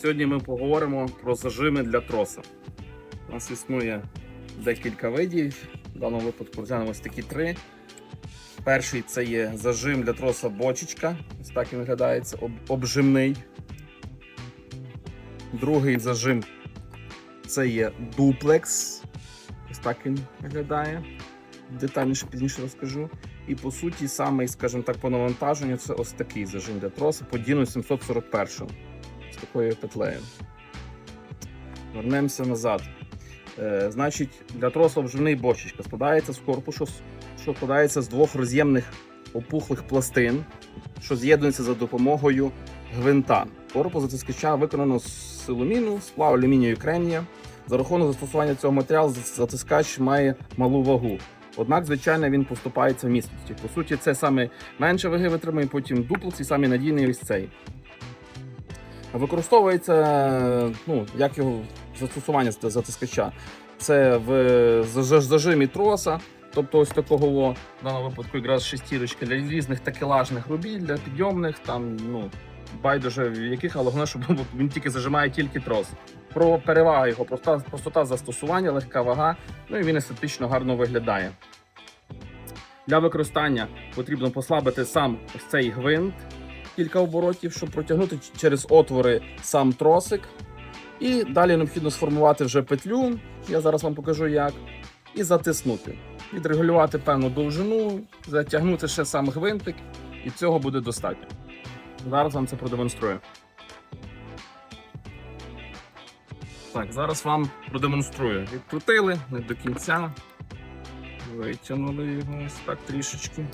Сьогодні ми поговоримо про зажими для троса. У нас існує декілька видів. В даному випадку розглянемо ось такі три. Перший це є зажим для троса бочечка. Ось так він виглядає, об- обжимний. Другий зажим це є дуплекс. Ось так він виглядає. Детальніше пізніше розкажу. І по суті, самий, скажімо так, по навантаженню це ось такий зажим для троса по Діну 741 з такою петлею. Вернемося назад. Е, значить, для троса обживний бочечка складається з корпусу, що складається з двох роз'ємних опухлих пластин, що з'єднуються за допомогою гвинта. Корпус затискача виконано з силуміну, сплав алюмінію кремнія. За рахунок застосування цього матеріалу затискач має малу вагу. Однак, звичайно, він поступається в міцності. По суті, це саме менше ваги витримує, потім дуплекс і саме надійний ось цей. Використовується, ну, як його застосування затискача. Це в зажимі троса, тобто ось такого в даному випадку якраз шестірочки для різних такелажних робіт, для підйомних, там, ну, байдуже в яких, але головне, щоб він тільки зажимає тільки трос. Про перевага його, проста, простота застосування, легка вага, ну і він естетично гарно виглядає. Для використання потрібно послабити сам ось цей гвинт кілька оборотів, щоб протягнути через отвори сам тросик. І далі необхідно сформувати вже петлю, я зараз вам покажу як, і затиснути. Відрегулювати певну довжину, затягнути ще сам гвинтик, і цього буде достатньо. Зараз вам це продемонструю. Так, зараз вам продемонструю. Відкрутили не до кінця. Витягнули його ось так трішечки.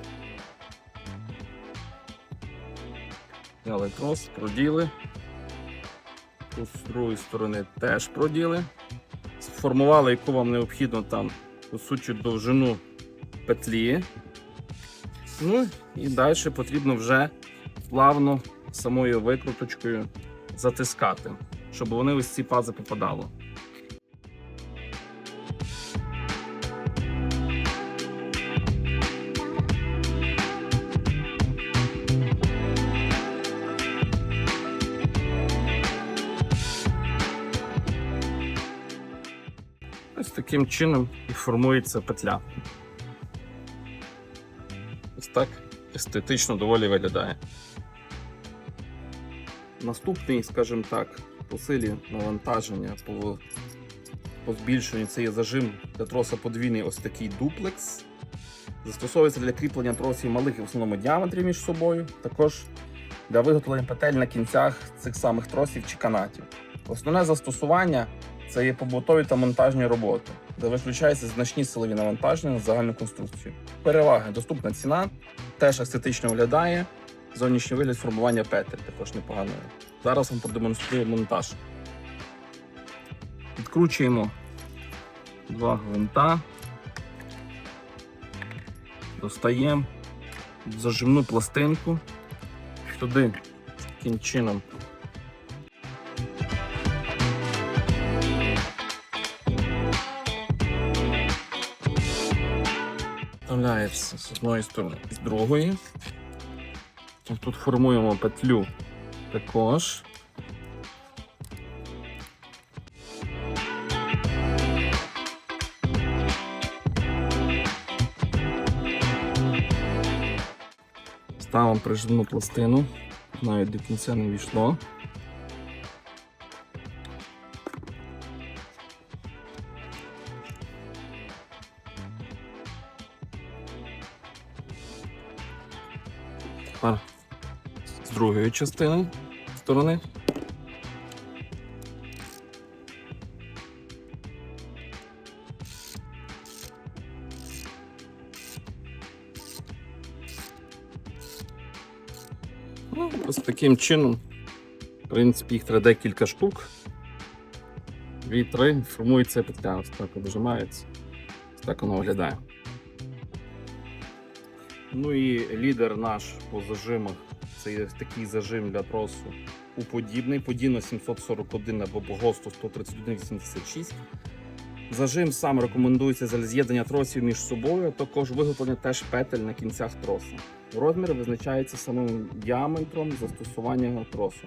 Взяли трос, проділи. Тут з другої сторони теж проділи. Сформували, яку вам необхідно там суті довжину петлі. Ну і далі потрібно вже плавно самою викруточкою затискати, щоб вони ось ці пази попадали. Ось таким чином і формується петля. Ось так естетично доволі виглядає. Наступний, скажімо так, по силі навантаження, по, по збільшенню це є зажим для троса подвійний ось такий дуплекс. Застосовується для кріплення тросів малих в основному діаметрів між собою. Також для виготовлення петель на кінцях цих самих тросів чи канатів. Основне застосування це є побутові та монтажні роботи, де виключаються значні силові навантаження на загальну конструкцію. Переваги, доступна ціна, теж естетично виглядає. Зовнішній вигляд формування петель також непогано. Зараз вам продемонструю монтаж. Відкручуємо два гвинта, достаємо зажимну пластинку, туди таким чином вставляється з одної сторони, з другої. Тут формуємо петлю також. Ставимо прижимну пластину, навіть до кінця не війшло. Тепер з другої частини сторони. Ну, ось таким чином, в принципі, їх треба декілька штук. Дві, три, формується петля, ось так обжимається. Ось так воно виглядає. Ну і лідер наш по зажимах це є такий зажим для тросу уподібний, подібно 741 або по ГОСТу 13186. Зажим сам рекомендується для з'єднання тросів між собою, також виготовлення теж петель на кінцях троса. Розмір визначається самим діаметром застосування тросу.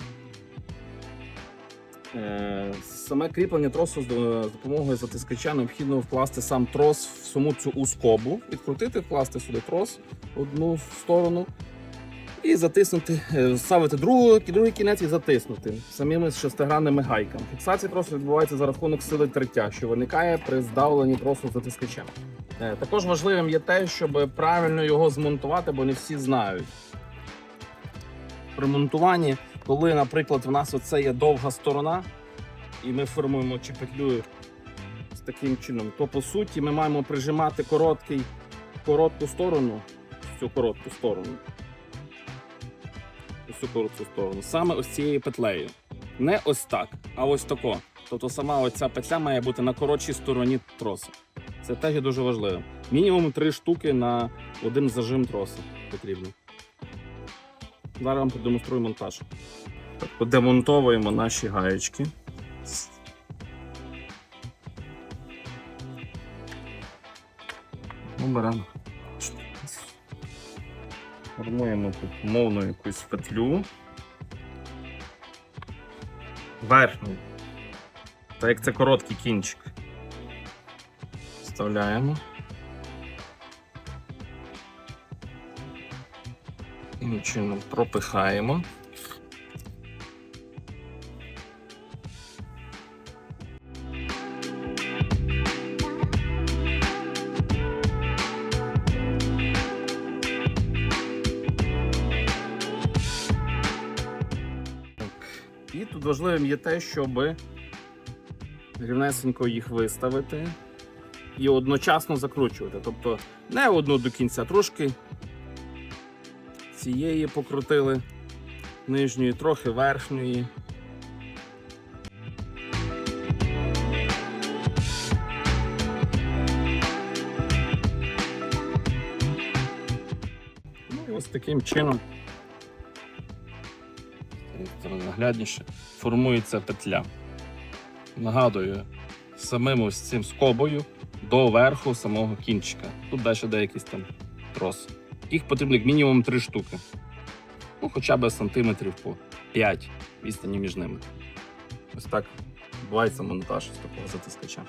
Е, Саме кріплення тросу з допомогою затискача необхідно вкласти сам трос в саму цю ускобу, відкрутити, вкласти сюди трос в одну сторону і затиснути, е, ставити другу, другий кінець і затиснути самими шестигранними гайками. Фіксація тросу відбувається за рахунок сили тертя, що виникає при здавленні тросу затискачем. Е, Також важливим є те, щоб правильно його змонтувати, бо не всі знають. При монтуванні, коли, наприклад, в нас оце є довга сторона, і ми формуємо чи петлю з таким чином, то по суті ми маємо прижимати короткий, коротку сторону, цю коротку сторону. Ось цю коротку сторону. Саме ось цією петлею. Не ось так, а ось тако. Тобто сама оця петля має бути на коротшій стороні троса. Це теж дуже важливо. Мінімум три штуки на один зажим троса потрібно. Зараз вам продемонструю монтаж. Так, демонтовуємо наші гаєчки. Ну, беремо. Формуємо тут мовну якусь петлю. Верхню. Так як це короткий кінчик. Вставляємо. Таким чином пропихаємо. І тут важливим є те, щоб рівнесенько їх виставити і одночасно закручувати. Тобто не одну до кінця, трошки цієї покрутили нижньої, трохи верхньої. Ну і ось таким чином наглядніше формується петля. Нагадую, самим ось цим скобою до верху самого кінчика. Тут далі де там трос. Їх потрібно як мінімум три штуки. Ну, хоча б сантиметрів по 5 відстані між ними. Ось так відбувається монтаж з такого затискача.